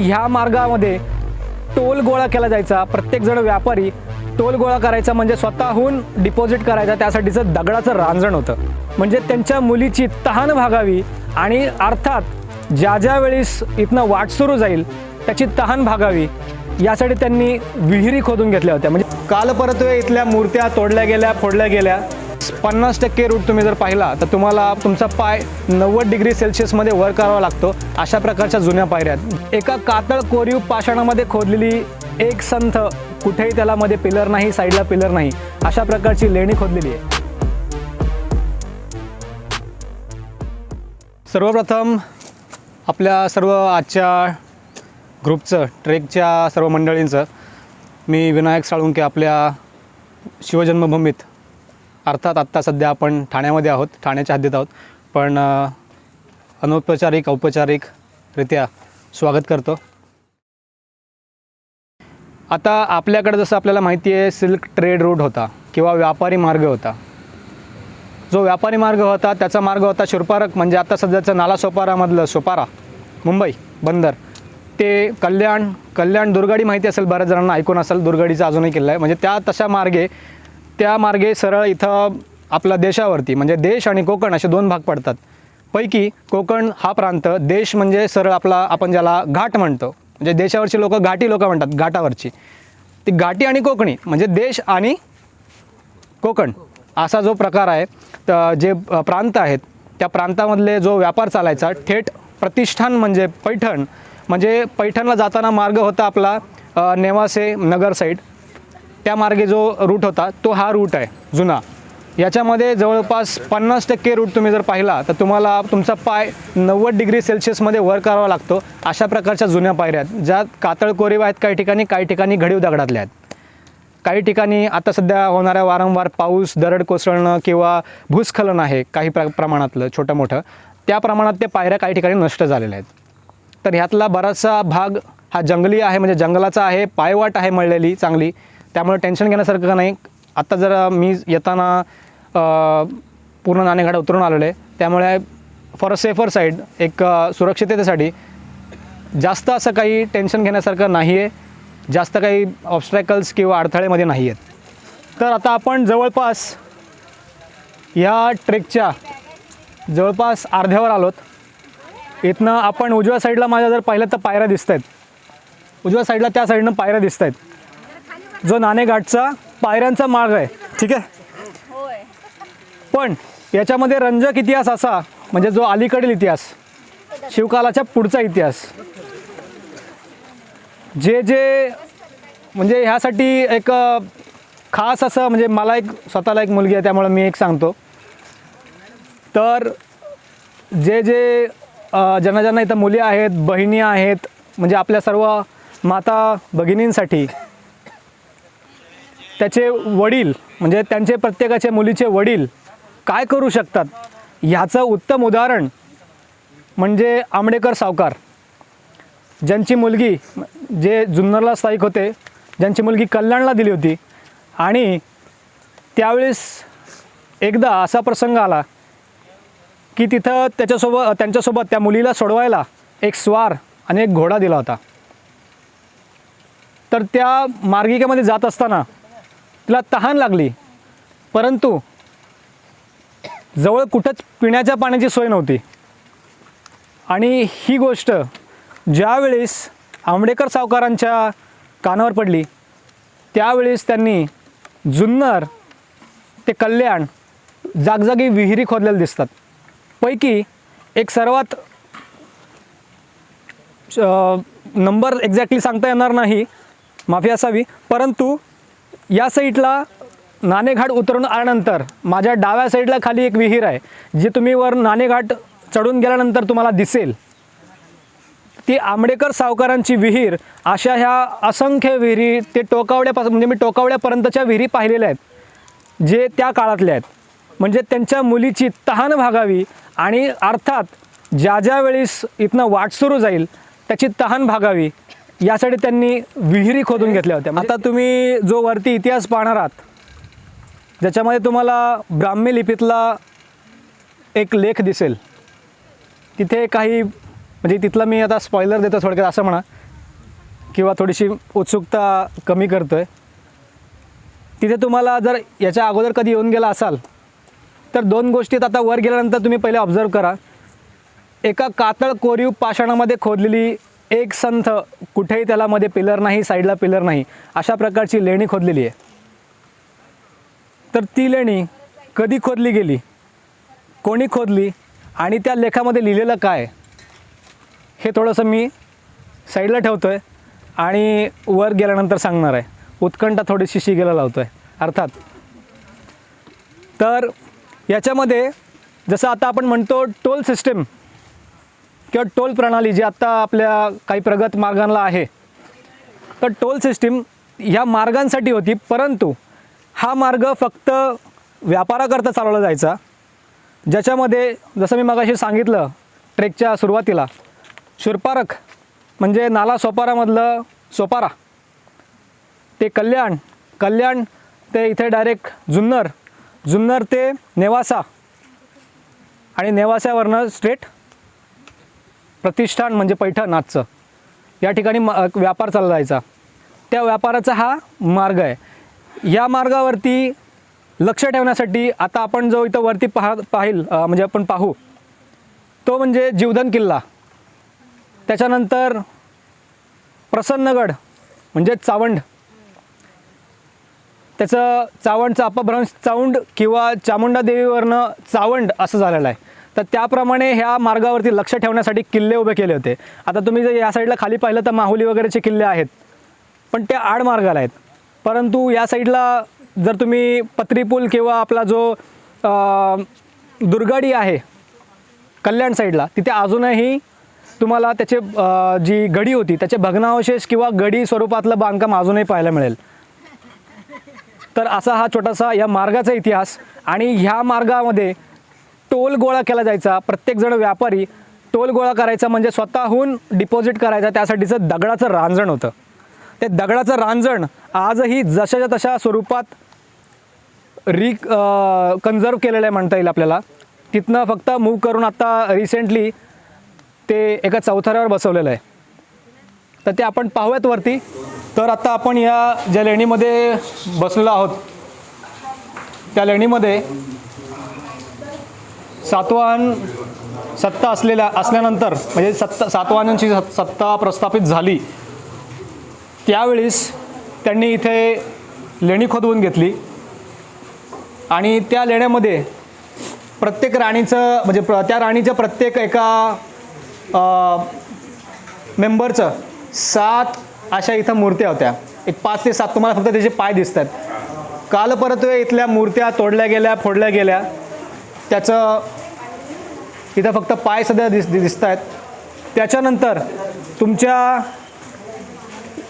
ह्या मार्गामध्ये टोल गोळा केला जायचा. प्रत्येकजण व्यापारी टोल गोळा करायचा म्हणजे स्वतःहून डिपॉझिट करायचा. त्यासाठीचं दगडाचं रांजण होतं. म्हणजे त्यांच्या मुलीची तहान भागावी आणि अर्थात ज्या ज्या वेळेस इथनं वाट सुरू जाईल त्याची तहान भागावी. यासाठी त्यांनी विहिरी खोदून घेतल्या होत्या. म्हणजे काल परतवे इथल्या मूर्त्या तोडल्या गेल्या फोडल्या गेल्या. पन्नास टक्के रूट तुम्ही जर पाहिला तर तुम्हाला तुमचा पाय नव्वद डिग्री सेल्सिअसमध्ये वर करावा लागतो. अशा प्रकारच्या जुन्या पायऱ्या आहेत. एका कातळ कोरीव पाषाणामध्ये खोदलेली एक संथ कुठेही त्याला मध्ये पिलर नाही साईडला पिलर नाही. अशा प्रकारची लेणी खोदलेली आहे. सर्वप्रथम आपल्या सर्व आजच्या ग्रुपचं ट्रेकच्या सर्व मंडळींचं मी विनायक साळुंके आपल्या शिवजन्मभूमीत अर्थात आत्ता सध्या आपण ठाण्यामध्ये आहोत ठाण्याच्या हद्दीत आहोत. पण अनौपचारिक औपचारिकरित्या स्वागत करतो. आता आपल्याकडे जसं आपल्याला माहिती आहे सिल्क ट्रेड रूट होता किंवा व्यापारी मार्ग होता. जो व्यापारी मार्ग होता त्याचा मार्ग होता शुरपारक म्हणजे आता सध्याचं नाला सोपारामधलं सोपारा मुंबई बंदर. ते कल्याण कल्याण दुर्गाडी माहिती असेल बऱ्याच जणांना ऐकून असेल दुर्गाडीचा अजूनही किल्ला आहे. म्हणजे त्या तशा मार्गे त्या मार्गे सरळ इथं आपल्या देशावरती म्हणजे देश आणि कोकण असे दोन भाग पडतात. पैकी कोकण हा प्रांत देश म्हणजे सरळ आपला आपण ज्याला घाट म्हणतो. म्हणजे देशावरची लोक घाटी लोक म्हणतात घाटावरची. ती घाटी आणि कोकणी म्हणजे देश आणि कोकण असा जो प्रकार आहे तर जे प्रांत आहेत त्या प्रांतामधले जो व्यापार चालायचा थेट प्रतिष्ठान म्हणजे पैठण. म्हणजे पैठणला जाताना मार्ग होता आपला नेवासे नगर साईड. त्या मार्गे जो रूट होता तो हा रूट आहे जुना. याच्यामध्ये जवळपास पन्नास टक्के रूट तुम्ही जर पाहिला तर तुम्हाला तुमचा पाय नव्वद डिग्री सेल्सिअसमध्ये वर करावा लागतो अशा प्रकारच्या जुन्या पायऱ्या आहेत ज्यात कातळ कोरीव आहेत काही ठिकाणी काही ठिकाणी घडीव दगडातल्या आहेत. काही ठिकाणी आता सध्या होणाऱ्या वारंवार पाऊस दरड कोसळणं किंवा भूस्खलन आहे काही प्र प्रमाणातलं छोटं मोठं त्या प्रमाणात त्या पायऱ्या काही ठिकाणी नष्ट झालेल्या आहेत. तर ह्यातला बराचसा भाग हा जंगली आहे म्हणजे जंगलाचा आहे पायवाट आहे मळलेली चांगली. त्यामुळे टेन्शन घेण्यासारखं का नाही? आत्ता जर मी येताना पूर्ण नाणेघाट उतरून आलेलो आहे. त्यामुळे फॉर अ सेफर साईड एक सुरक्षिततेसाठी जास्त असं काही टेन्शन घेण्यासारखं नाही आहे जास्त काही ऑब्स्ट्रॅकल्स किंवा अडथळेमध्ये नाही आहेत तर आता आपण जवळपास ह्या ट्रेकच्या जवळपास अर्ध्यावर आलोत. इथनं आपण उजव्या साईडला माझ्या जर पाहिलं तर पायऱ्या दिसत आहेत उजव्या साईडला त्या साईडनं पायऱ्या दिसत आहेत जो नाणेघाटचा पायऱ्यांचा मार्ग आहे ठीक आहे? पण याच्यामध्ये रंजक इतिहास असा म्हणजे जो अलीकडील इतिहास शिवकालाच्या पुढचा इतिहास जे जे म्हणजे ह्यासाठी एक खास असं म्हणजे मला एक स्वतःला एक मुलगी आहे त्यामुळे मी एक सांगतो. तर जे जे ज्यांना ज्यांना इथं मुली आहेत बहिणी आहेत म्हणजे आपल्या सर्व माता भगिनींसाठी त्याचे वडील म्हणजे त्यांचे प्रत्येकाचे मुलीचे वडील काय करू शकतात? ह्याचं उत्तम उदाहरण म्हणजे आंबडेकर सावकार ज्यांची मुलगी जे जुन्नरला स्थायिक होते ज्यांची मुलगी कल्याणला दिली होती. आणि त्यावेळेस एकदा असा प्रसंग आला की तिथं त्याच्यासोबत त्यांच्यासोबत त्या मुलीला सोडवायला एक स्वार आणि एक घोडा दिला होता. तर त्या मार्गिकेमध्ये जात असताना तिला तहान लागली. परंतु जवळ कुठंच पिण्याच्या पाण्याची सोय नव्हती. आणि ही गोष्ट ज्यावेळेस आंबडेकर सावकारांच्या कानावर पडली त्यावेळेस त्यांनी जुन्नर ते कल्याण जागजागी विहिरी खोदलेल्या दिसतात. पैकी एक सर्वात नंबर एक्झॅक्टली सांगता येणार नाही माफी असावी परंतु या साईडला नाणेघाट उतरून आल्यानंतर माझ्या डाव्या साईडला खाली एक विहीर आहे जी तुम्ही वर नाणेघाट चढून गेल्यानंतर तुम्हाला दिसेल. ती आंबडेकर सावकारांची विहीर अशा ह्या असंख्य विहिरी ते टोकावड्यापासून म्हणजे मी टोकावड्यापर्यंतच्या विहिरी पाहिलेल्या आहेत जे त्या काळातल्या आहेत. म्हणजे त्यांच्या मुलीची तहान भागावी आणि अर्थात ज्या ज्या वेळेस इथनं वाट सुरू जाईल त्याची तहान भागावी. यासाठी त्यांनी विहिरी खोदून घेतल्या होत्या. आता तुम्ही जो वरती इतिहास पाहणार आहात ज्याच्यामध्ये तुम्हाला ब्राह्मी लिपीतला एक लेख दिसेल. तिथे काही म्हणजे तिथलं मी आता स्पॉइलर देतो थोडक्यात असं म्हणा किंवा थोडीशी उत्सुकता कमी करतो आहे तिथे तुम्हाला जर याच्या अगोदर कधी येऊन गेला असाल तर दोन गोष्टीत आता वर गेल्यानंतर तुम्ही पहिले ऑब्झर्व करा. एका कातळ कोरीव पाषाणामध्ये खोदलेली एक संथ कुठेही त्याला मध्ये पिलर नाही साईडला पिलर नाही अशा प्रकारची लेणी खोदलेली आहे. तर ती लेणी कधी खोदली गेली? कोणी खोदली? आणि त्या लेखामध्ये लिहिलेलं काय? हे थोडंसं मी साईडला ठेवतो आहे आणि वर गेल्यानंतर सांगणार आहे. उत्कंठा थोडीशी शिगेला लावतो आहे अर्थात. तर याच्यामध्ये जसं आता आपण म्हणतो टोल सिस्टीम किंवा टोल प्रणाली जी आत्ता आपल्या काही प्रगत मार्गांना आहे तर टोल सिस्टीम ह्या मार्गांसाठी होती परंतु हा मार्ग फक्त व्यापाराकरता चालवला जायचा. ज्याच्यामध्ये जसं मी मगाशी सांगितलं ट्रेकच्या सुरुवातीला शुरपारक म्हणजे नाला सोपारामधलं सोपारा ते कल्याण कल्याण ते इथे डायरेक्ट जुन्नर जुन्नर ते नेवासा आणि नेवासावरनं स्ट्रेट प्रतिष्ठान म्हणजे पैठण आजचं. या ठिकाणी म व्यापार चालला जायचा. त्या व्यापाराचा हा मार्ग आहे. या मार्गावरती लक्ष ठेवण्यासाठी आता आपण जो इथं वरती पाह पाहिल म्हणजे आपण पाहू तो म्हणजे जीवधन किल्ला. त्याच्यानंतर प्रसन्नगड म्हणजे चावंड. त्याचं चावंडचं अपभ्रंश चावंड किंवा चामुंडा देवीवरनं चावंड असं झालेलं आहे. तर त्याप्रमाणे ह्या मार्गावरती लक्ष ठेवण्यासाठी किल्ले उभे केले होते. आता तुम्ही जर या साईडला खाली पाहिलं तर माहुली वगैरेचे किल्ले आहेत. पण ते आड मार्गाला आहेत. परंतु या साईडला जर तुम्ही पत्रीपूल किंवा आपला जो दुर्गाडी आहे कल्याण साईडला तिथे अजूनही तुम्हाला त्याचे जी गडी होती त्याचे भग्नावशेष किंवा गडी स्वरूपातलं बांधकाम अजूनही पाहायला मिळेल. तर असा हा छोटासा या मार्गाचा इतिहास आणि ह्या मार्गामध्ये टोल गोळा केला जायचा. प्रत्येकजण व्यापारी टोल गोळा करायचा म्हणजे स्वतःहून डिपॉझिट करायचा. त्यासाठीचं दगडाचं रांजण होतं. ते दगडाचं रांजण आजही जशाच्या तशा स्वरूपात री कन्झर्व केलेलं आहे म्हणता येईल आपल्याला. तिथनं फक्त मूव करून आत्ता रिसेंटली ते एका चौथऱ्यावर बसवलेलं आहे. तर ते आपण पाहूयात वरती. तर आत्ता आपण या ज्या लेणीमध्ये बसलेलो आहोत त्या लेणीमध्ये सातवाहन सत्ता असलेल्या असल्यानंतर म्हणजे सत्ता सातवाहनांची सत्ता प्रस्थापित झाली. त्यावेळेस त्यांनी इथे लेणी खोदवून घेतली. आणि त्या लेण्यामध्ये प्रत्येक राणीचं म्हणजे प्र त्या राणीच्या प्रत्येक एका मेंबरचं सात अशा इथं मूर्त्या होत्या. एक पाच ते सात तुम्हाला फक्त त्याचे पाय दिसत आहेत काल परत इथल्या मूर्त्या तोडल्या गेल्या फोडल्या गेल्या. त्याचं इथं फक्त पाय सध्या दिस दिसत आहेत त्याच्यानंतर तुमच्या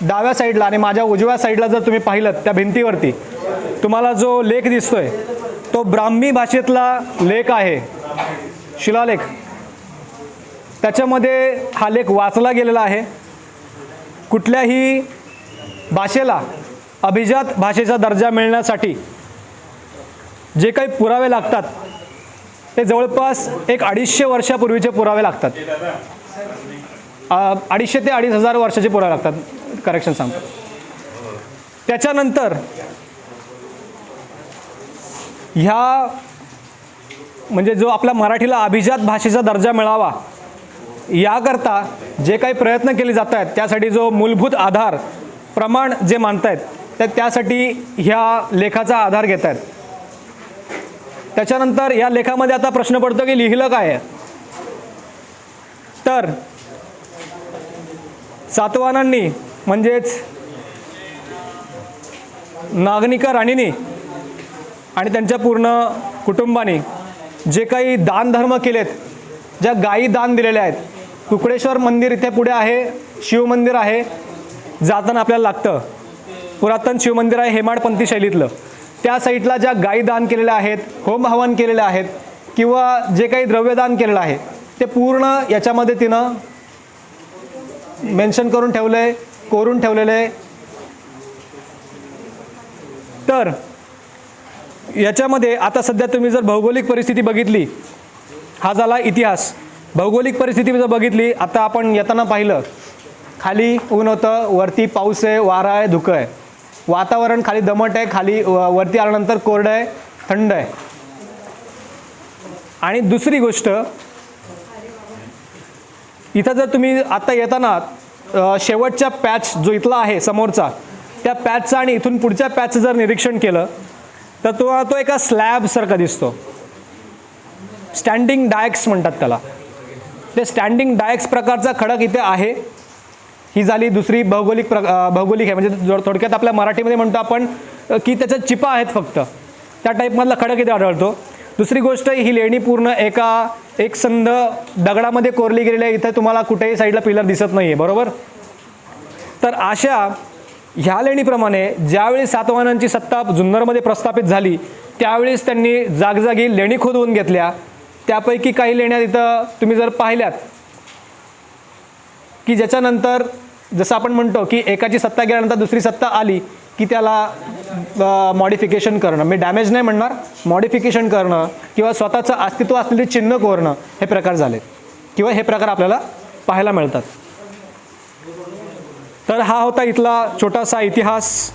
डाव्या साईडला आणि माझ्या उजव्या साईडला जर तुम्ही पाहिलं त्या भिंतीवरती तुम्हाला जो लेख दिसतोय तो ब्राह्मी भाषेतला लेख आहे. शिलालेख. त्याच्यामध्ये हा लेख वाचला गेलेला आहे. कुठल्याही भाषेला अभिजात भाषेचा दर्जा मिळण्यासाठी जे काही पुरावे लागतात ते जवळपास एक अडीचशे वर्षापूर्वीचे पुरावे लागतात. अडीचशे ते अडीच हजार वर्षाचे पुरावे लागतात करेक्शन सांगतो. त्याच्यानंतर ह्या म्हणजे जो आपल्या मराठीला अभिजात भाषेचा दर्जा मिळावा याकरता जे काही प्रयत्न केले जात आहेत त्यासाठी जो मूलभूत आधार प्रमाण जे मानतायत तर त्यासाठी ह्या लेखाचा आधार घेत आहेत त्याच्यानंतर या लेखामध्ये आता प्रश्न पडतो की लिहिलं काय तर सातवानांनी म्हणजेच नागनिका राणीनी आणि त्यांच्या पूर्ण कुटुंबाने जे काही दानधर्म केलेत ज्या गायी दान दिलेल्या आहेत कुकडेश्वर मंदिर इथे पुढे आहे शिवमंदिर आहे जाताना आपल्याला लागतं. पुरातन शिवमंदिर आहे हेमाडपंथी शैलीतलं. त्या साईटला ज्या गायी दान केलेल्या आहेत होम हवन केलेले आहेत किंवा जे काही द्रव्यदान केलेलं आहे ते पूर्ण याच्यामध्ये तिनं मेन्शन करून ठेवलं आहे कोरून ठेवलेलं आहे. तर याच्यामध्ये आता सध्या तुम्ही जर भौगोलिक परिस्थिती बघितली हा झाला इतिहास. भौगोलिक परिस्थिती जर बघितली आता आपण येताना पाहिलं खाली ऊन होतं वरती पाऊस आहे वारा आहे धुकं आहे. वातावरण खाली दमट आहे खाली व- वरती आल्यानंतर कोरडं आहे थंड आहे. आणि दुसरी गोष्ट इथं जर तुम्ही आता येताना शेवटच्या पॅच जो इथला आहे समोरचा त्या पॅचचा आणि इथून पुढच्या पॅचचं जर निरीक्षण केलं तर तो तो एका स्लॅबसारखा दिसतो. स्टँडिंग डायक्स म्हणतात त्याला. ते स्टँडिंग डायक्स प्रकारचा खडक इथे आहे. ही झाली दुसरी भौगोलिक प्र भौगोलिक आहे. म्हणजे थोडक्यात आपल्या मराठीमध्ये म्हणतो आपण की त्याच्या चिपा आहेत फक्त. त्या टाईपमधला खडक इथे आढळतो. दुसरी गोष्ट ही लेणी पूर्ण एका एक संध दगडामध्ये कोरली गेलेली आहे. इथे तुम्हाला कुठेही साईडला पिलर दिसत नाही आहे बरोबर? तर अशा ह्या लेणीप्रमाणे ज्यावेळी सातवाहनांची सत्ता जुन्नरमध्ये प्रस्थापित झाली त्यावेळेस त्यांनी जागजागी लेणी खोदवून घेतल्या. त्यापैकी काही लेण्या तिथं तुम्ही जर पाहिल्यात की ज्याच्यानंतर जसं आपण म्हणतो की एकाची सत्ता गेल्यानंतर दुसरी सत्ता आली की त्याला मॉडिफिकेशन करणं. मी डॅमेज नाही म्हणणार मॉडिफिकेशन करणं किंवा स्वतःचं अस्तित्व असलेली चिन्ह कोरणं हे प्रकार झाले किंवा हे प्रकार आपल्याला पाहायला मिळतात. तर हा होता इथला छोटासा इतिहास.